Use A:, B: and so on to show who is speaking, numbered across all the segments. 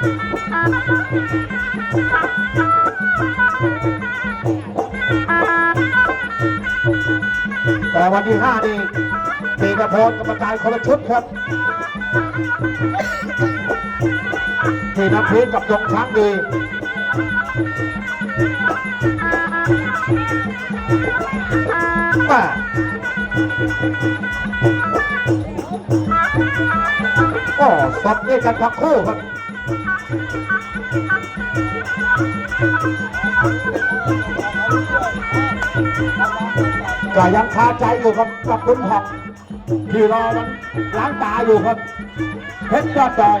A: แต่วันที่ห้านี่ตีกระโพนกรรมการคนละชุดครับที่น้ำพีกับดงช้างดีมาโอ้สดด้วยกันทั้งคู่ครับ ก็ยังคาใจอยู่ครับกับคุณหอกที่รอมันล้างตาอยู่ครับเพชรยอดดอย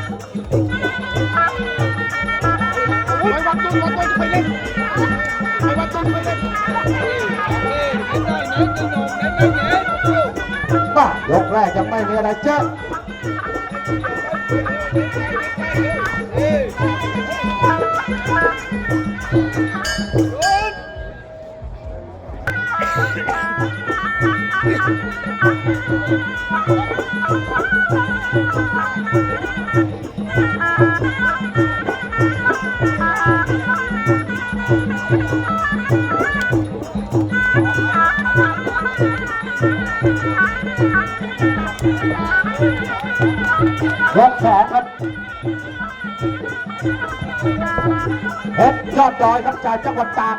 A: แรกยังไม่มีอะไรเจ อดดอยครับจากจังหวัดตาก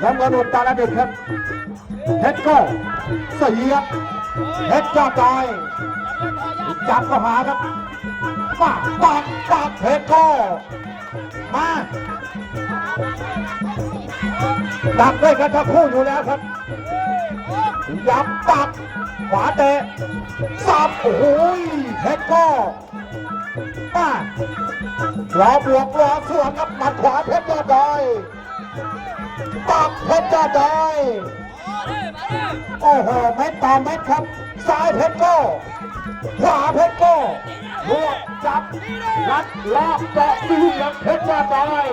A: แล้วเงินอุตรดิตถ์ครับเพชรก็เสียบเพชรยอดดอยจับเข้าหาครับมาปักปักเพชรก็มาดักด้วยกันทั้งคู่อยู่แล้วครับยับปักขวาเตะสับโอ้โหเพชรก็ มารอบวกรอสวนครับหมัดขวาเพชรยอดดอยปักเพชรยอดดอยโอ้โหเม็ดต่อเม็ดครับซ้ายเพชรโก้ขวาเพชรโก้รวบจับรัดลอกเกาะตีกับเพชรยอดดอย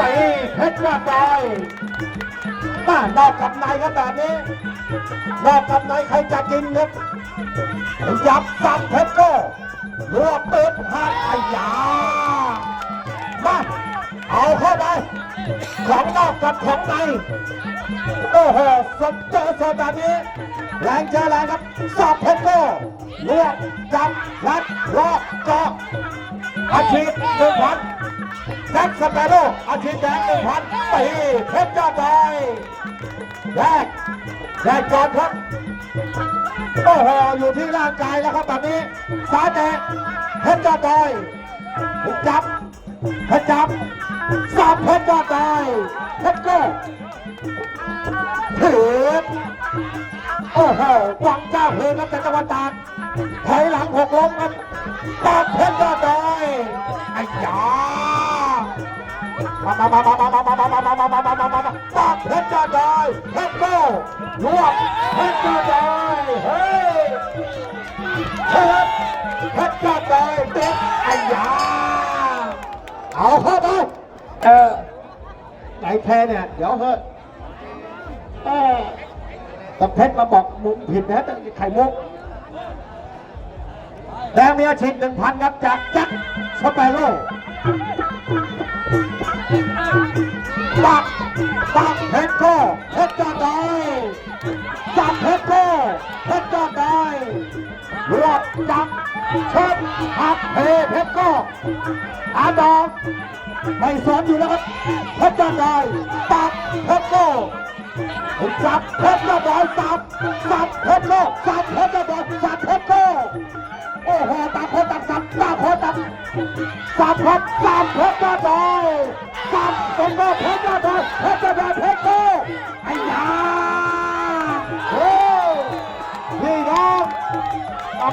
A: ตีเพชรยอดดอย มานอกกับในครับแบบนี้ นอกกับในใครจะกินครับยับสับเพชรโก้รวบเปิดหักไอ้ยามาเอาเข้าไปของนอกกับของในโอ้โหสดเจอสดแบบนี้แรงเจอแรงครับสับเพชรโก้รวบจับรัดรอบเจาะ อาชีพหนึ่งพันแจ็คสเปโร่อาชีพแดงหนึ่งพันตีเพชรยอดดอยแรกแรกก่อนครับโอ้โหอยู่ที่ร่างกายแล้วครับแบบนี้สายแตกเพชรยอดดอยจับเพชรจับ สับเพชรยอดดอยเพชรโก้ถือโอ้โหวางเจ้าเพลงครับจากจังหวัดตากถอยหลังหกล้มครับตับเพชรยอดดอยไอ้ยามามามามามามามามามามามามามามามาปักเพชรจ้าดอยเพชรโก้รวบเพชรจ้าดอยเฮ้ยเชิดเพชรจ้าดอยเด็กไอ้ยาเอาเข้าไปเออไหน แพ้เนี่ย เดี๋ยวเฮ้ยเอแต่เพชรมาบอกมุมผิดนะแต่ไข่มุกแดงมีอาชีพหนึ่งพันครับจากจ็คสเปโร่ปักปักเพชรโก้เพชรจอดดอยจับเพชรโก้ รวบจับเชิดหักเพเพชรก้อาดอกไม่สอนอยู่แล้วครับเพชรจอดดอยปักเพชรโก้จับเพชรจอดดอยสับสับเพชรโก้สับเพชรจอดดอยสับเพชรโก้โอ้โหต่างคนต่างสับต่างคนต่างสับครับสับเพชรจ้าดอยสับเป็นก็เพชรจ้าดอยเพชรจ้าดอยเพชรโตไอ้ยา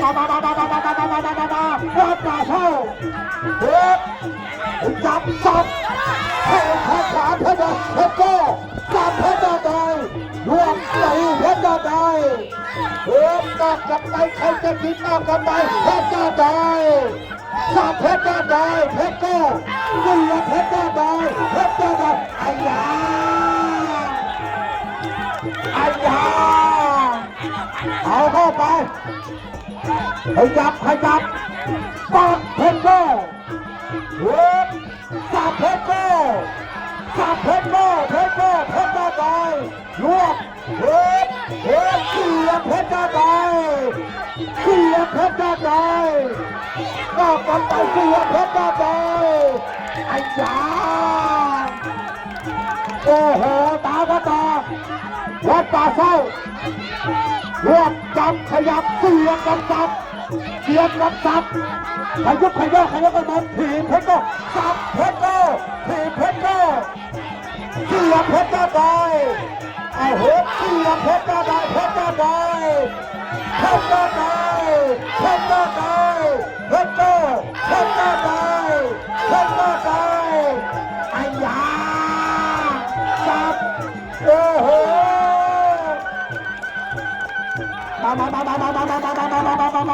A: มามามามามามามามามามามามามาวัดป่าเช่าเฮ้ยจับสับเข้าขาขวาเพชรจ้าเพชรโตสับเพชรจ้าดอยรวมตีเพชรจ้าดอยเฮ้ยนอกกันไปใครจะกินนอกกันไปเพชรจ้าดอยสาบเพชรจ้าดอยเพชรโก้เสียเพชรจ้าดอยเพชรจ้าดอยไอ้ยาไอ้ยาเอาเข้าไป ขยับขยับปักเพชรโก้เฮ้ยสาเพชรโก้สาเพชรโก้เพชรโก้เพชรจ้าดอยรวบเฮ้ยเฮ้ยเสียเพชรจ้าดอยเสียเพชรจ้าดอยก็กันไปเสียเพชรจ้าดอยไอ้ยาโอ้โหตาก็ตาวัดป่าเศร้ารวบจับขยับ เสียบรับซับเสียบรับซับขยุบขยับขยับกันมันถีบเพชรก็จับเพชรก็ถีบเพชรก็เสียบเพชรจ้าดอยไอ้เฮ็ดเสียบเพชรจ้าดอยเพชรจ้าดอยเพชรจ้าดอยเพชรจ้าดอยเพชรจ้าเพชรจ้าด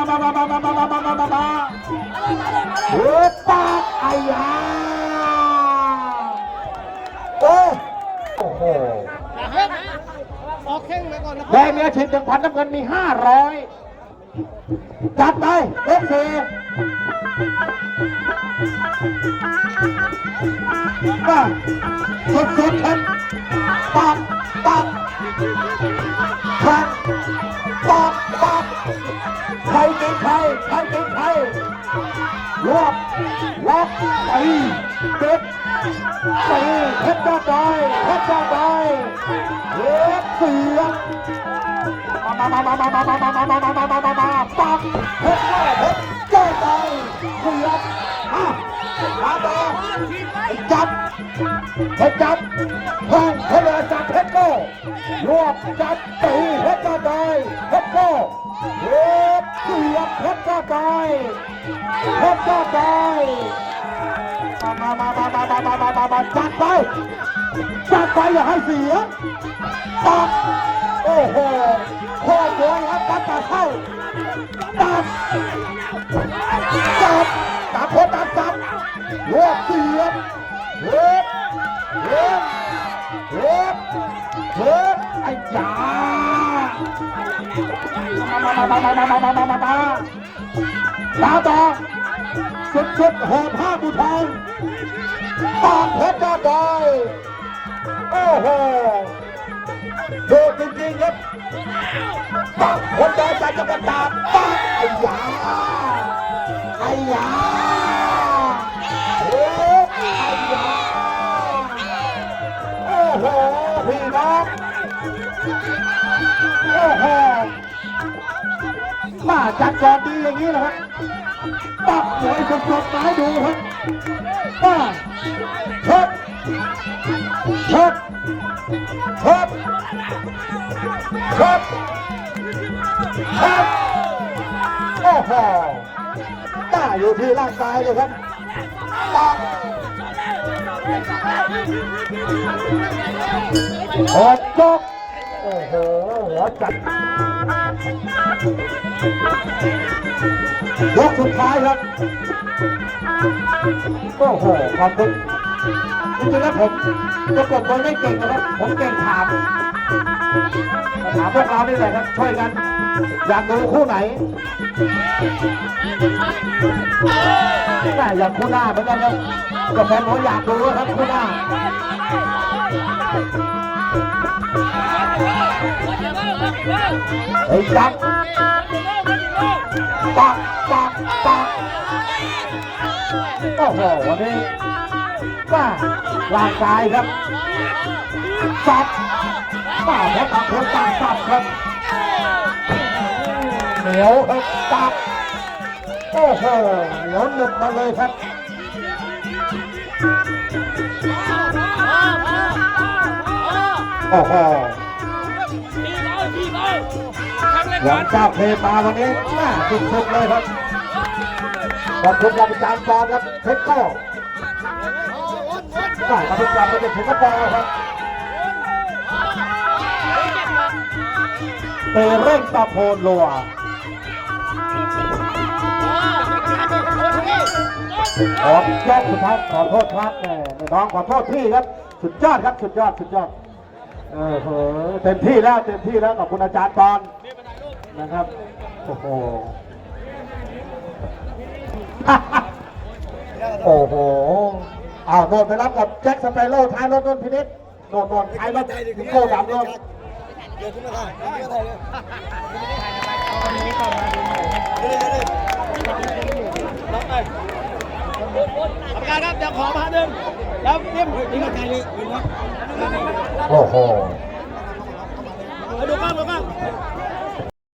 A: มามามามามามามามามามามามามาเฮ้ยปากอ้ยาโอ้โอ้โห
B: ออกแข้งไปก่อนนะค
A: แด
B: รับ
A: งมีอาชีพหนึ่งพันน้ำเงินมีห้าร้อยจัดไปเอฟซีมาสุดสุดๆครับ ล็อกตีเด็ดตีเพชรจ้าดอยเพชรจ้าดอยเล็บเสียงมามามามามามามามามามามามามามาปักเพชรจ้าเพชรจ้าดอยเสียงอะมาต่อจับเพชรจับแทงเพชรจับเพชรโก้รวบจับตีเพชรจ้าดอยเพชรโก้ เล็บเสียงเพชรจ้าดอยเพชรจ้าดอยมามามามามามามามามาจัดไปจัดไปอย่าให้เสียตัดโอ้โหโคตรโวยครับตัดตาเข้าตัดจับตาโคตรตัดจับรวบเสียบเล็บเล็บเล็บเล็บไอ้ยา ตาต่อสุดสุดหอบผ้าบุทองปากเพชรจ้าดอยโอ้โหโดดจริงๆครับปากคนเดินใจจะกระดาษปากไอ้ย โอ้โหมาจัดจอดีอย่างนี้นะครับปักหวยสดๆมาให้ดูครับป้าเชิดเชิดเชิดเชิดเชิดโอ้โหต้าอยู่ที่ร่างกายเลยครับตักโหดจก โอ้โหหัวจัดยกสุดท้ายครับ โอ้โหขอบคุณจริงๆแล้วผมประกบคนไม่เก่งนะครับ ผมเก่งถามถามพวกเรานี่แหละครับ ช่วยกัน อยากดูคู่ไหนแต่อยากคู่หน้าเหมือนกันครับกับแฟนผมอยากดูครับคู่หน้า เฮ้ยจับปักปักปักโอ้โหวันนี้ว่าร่างกายครับสับป้าแพ้ตับคนต่างสับครับเหนียวครับตับโอ้โหเหนียวหนึบมาเลยครับโอ้โห หลังจาเพมาวันนี้น่าสุดๆเลยครับขอบคุณอาจารย์ปอนครับเพชรโก้ฝ่ายกรรมการมาจากสิงคโปร์ครับเตเร่งตะโพนรัวขอยอดสุดท้ายขอโทษครับน้องขอโทษพี่ครับ สุดยอดครับ สุดยอด สุดยอด เออเหอเต็มที่แล้วเต็มที่แล้วขอบคุณอาจารย์ปอนนะครับโอ้โหโอ้โหเอาโดนไปรับกับแจ็คสเปโร่ท้ายรถนนพินิษโดนโดนท้ายรถนิโก้ดำรถ
C: เดี๋ยวขึ้นมาถ่ายเดี๋ยวถ่ายเลยรับไป
B: ทำการครับเดี๋ยวขอมาหนึ่งแล้วเตรียม
C: นี่มาถ่ายเลย โอ้โห
A: ดูกล้องดูกล้อง